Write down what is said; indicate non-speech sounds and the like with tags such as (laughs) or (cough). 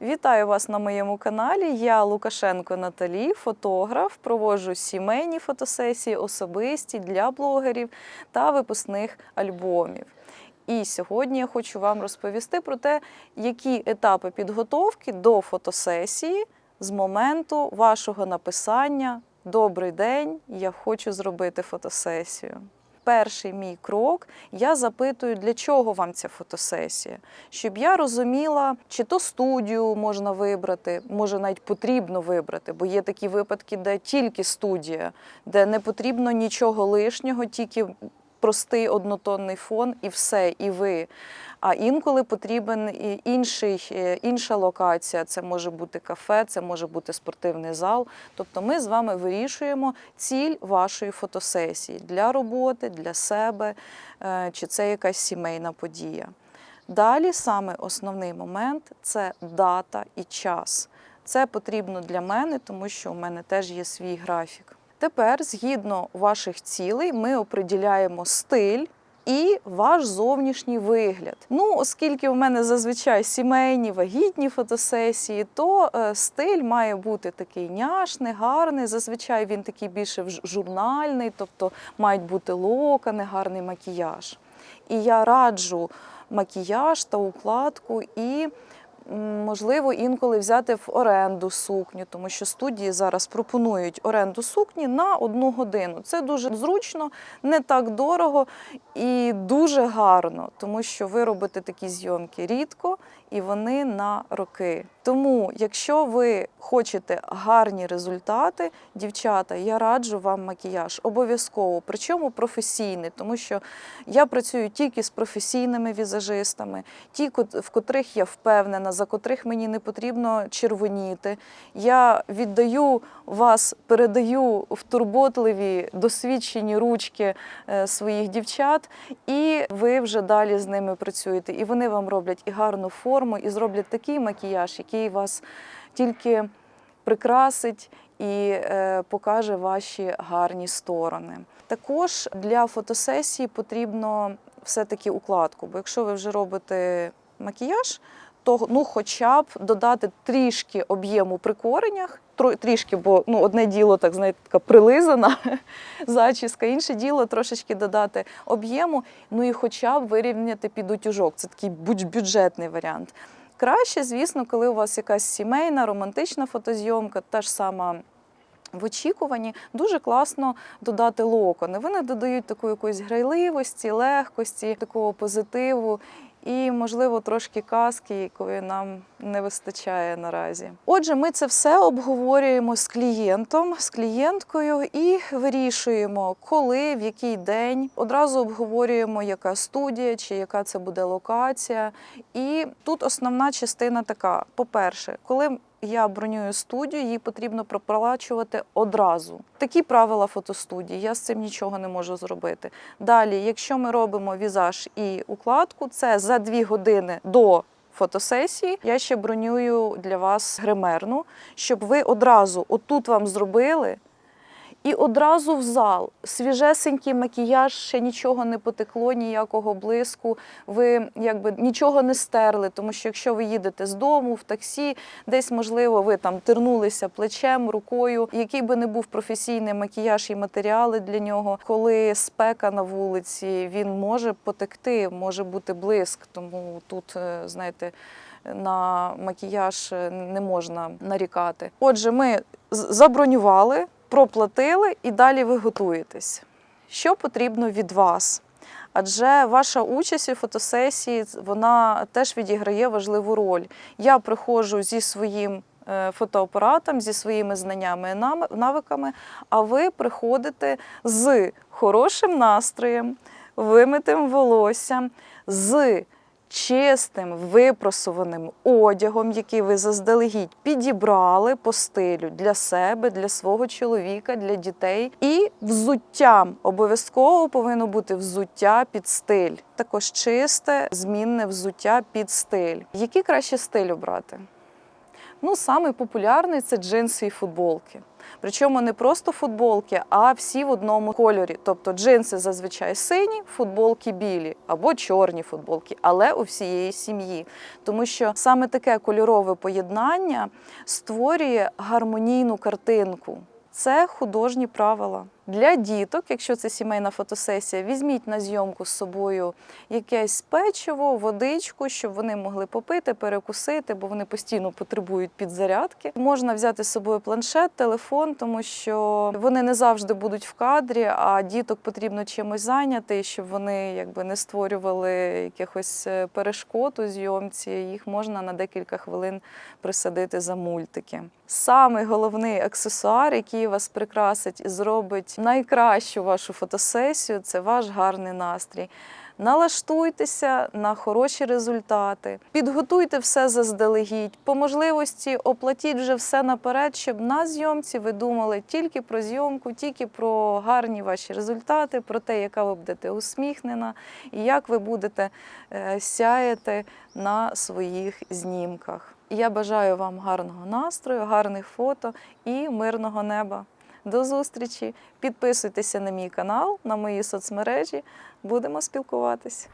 Вітаю вас на моєму каналі. Я Лукашенко Наталі, фотограф. Проводжу сімейні фотосесії, особисті для блогерів та випускних альбомів. І сьогодні я хочу вам розповісти про те, які етапи підготовки до фотосесії з моменту вашого написання Добрий день, я хочу зробити фотосесію. Перший мій крок я запитую, для чого вам ця фотосесія, щоб я розуміла, чи то студію можна вибрати, може навіть потрібно вибрати, бо є такі випадки, де тільки студія, де не потрібно нічого лишнього, тільки простий однотонний фон і все, і ви. А інколи потрібен і інший, е, інша локація. Це може бути кафе, це може бути спортивний зал. Тобто ми з вами вирішуємо ціль вашої фотосесії для роботи, для себе, е, чи це якась сімейна подія. Далі саме основний момент це дата і час. Це потрібно для мене, тому що у мене теж є свій графік. Тепер, згідно ваших цілей, ми оприділяємо стиль. І ваш зовнішній вигляд. Ну, оскільки в мене зазвичай сімейні вагітні фотосесії, то е, стиль має бути такий няшний, гарний. Зазвичай він такий більше журнальний, тобто мають бути локони, гарний макіяж. І я раджу макіяж та укладку і. Можливо, інколи взяти в оренду сукню, тому що студії зараз пропонують оренду сукні на одну годину. Це дуже зручно, не так дорого і дуже гарно, тому що ви робите такі зйомки рідко і вони на роки. Тому, якщо ви хочете гарні результати, дівчата, я раджу вам макіяж обов'язково, причому професійний, тому що я працюю тільки з професійними візажистами, ті, в котрих я впевнена, за котрих мені не потрібно червоніти. Я віддаю вас, передаю в турботливі досвідчені ручки е, своїх дівчат, і ви вже далі з ними працюєте. І вони вам роблять і гарну форму, і зроблять такий макіяж, який вас тільки прикрасить і е, покаже ваші гарні сторони. Також для фотосесії потрібно все-таки укладку, бо якщо ви вже робите макіяж, то ну, хоча б додати трішки об'єму при коренях, трішки, бо ну, одне діло, так знаєте, така прилизана (laughs) зачіска, інше діло трошечки додати об'єму, ну і хоча б вирівняти під утюжок. Це такий будь- бюджетний варіант. Краще, звісно, коли у вас якась сімейна, романтична фотозйомка, та ж сама. В очікуванні дуже класно додати локони. Вони додають таку якоїсь грайливості, легкості, такого позитиву і, можливо, трошки казки, якої нам не вистачає наразі. Отже, ми це все обговорюємо з клієнтом, з клієнткою і вирішуємо, коли, в який день. Одразу обговорюємо, яка студія чи яка це буде локація. І тут основна частина така: по-перше, коли я бронюю студію, її потрібно проплачувати одразу. Такі правила фотостудії. Я з цим нічого не можу зробити. Далі, якщо ми робимо візаж і укладку, це за дві години до. Фотосесії я ще бронюю для вас гримерну, щоб ви одразу отут вам зробили і одразу в зал. Свіжесенький макіяж, ще нічого не потекло, ніякого блиску. Ви якби нічого не стерли, тому що якщо ви їдете з дому в таксі, десь можливо ви там тернулися плечем, рукою. Який би не був професійний макіяж і матеріали для нього, коли спека на вулиці, він може потекти, може бути блиск. Тому тут, е, знаєте. На макіяж е, не можна нарікати. Отже, ми забронювали, проплатили і далі ви готуєтесь. Що потрібно від вас? Адже ваша участь у фотосесії вона теж відіграє важливу роль. Я приходжу зі своїм е, фотоапаратом, зі своїми знаннями і навиками, а ви приходите з хорошим настроєм, вимитим волоссям, з чистим, випросуваним одягом, який ви заздалегідь підібрали по стилю для себе, для свого чоловіка, для дітей. І взуттям обов'язково повинно бути взуття під стиль. Також чисте, змінне взуття під стиль. Який краще стиль обрати? Ну, самий популярний це джинси і футболки. Причому не просто футболки, а всі в одному кольорі. Тобто джинси зазвичай сині, футболки білі або чорні футболки, але у всієї сім'ї. Тому що саме таке кольорове поєднання створює гармонійну картинку. Це художні правила. Для діток, якщо це сімейна фотосесія, візьміть на зйомку з собою якесь печиво, водичку, щоб вони могли попити, перекусити, бо вони постійно потребують підзарядки. Можна взяти з собою планшет, телефон, тому що вони не завжди будуть в кадрі, а діток потрібно чимось зайняти, щоб вони якби не створювали якихось е, перешкод у зйомці. Їх можна на декілька хвилин присадити за мультики. Самий головний аксесуар, який вас прикрасить і зробить найкращу вашу фотосесію, це ваш гарний настрій. Налаштуйтеся на хороші результати, підготуйте все заздалегідь. По можливості оплатіть вже все наперед, щоб на зйомці ви думали тільки про зйомку, тільки про гарні ваші результати, про те, яка ви будете усміхнена і як ви будете е, сяяти на своїх знімках. Я бажаю вам гарного настрою, гарних фото і мирного неба. До зустрічі! Підписуйтеся на мій канал, на мої соцмережі. Будемо спілкуватись.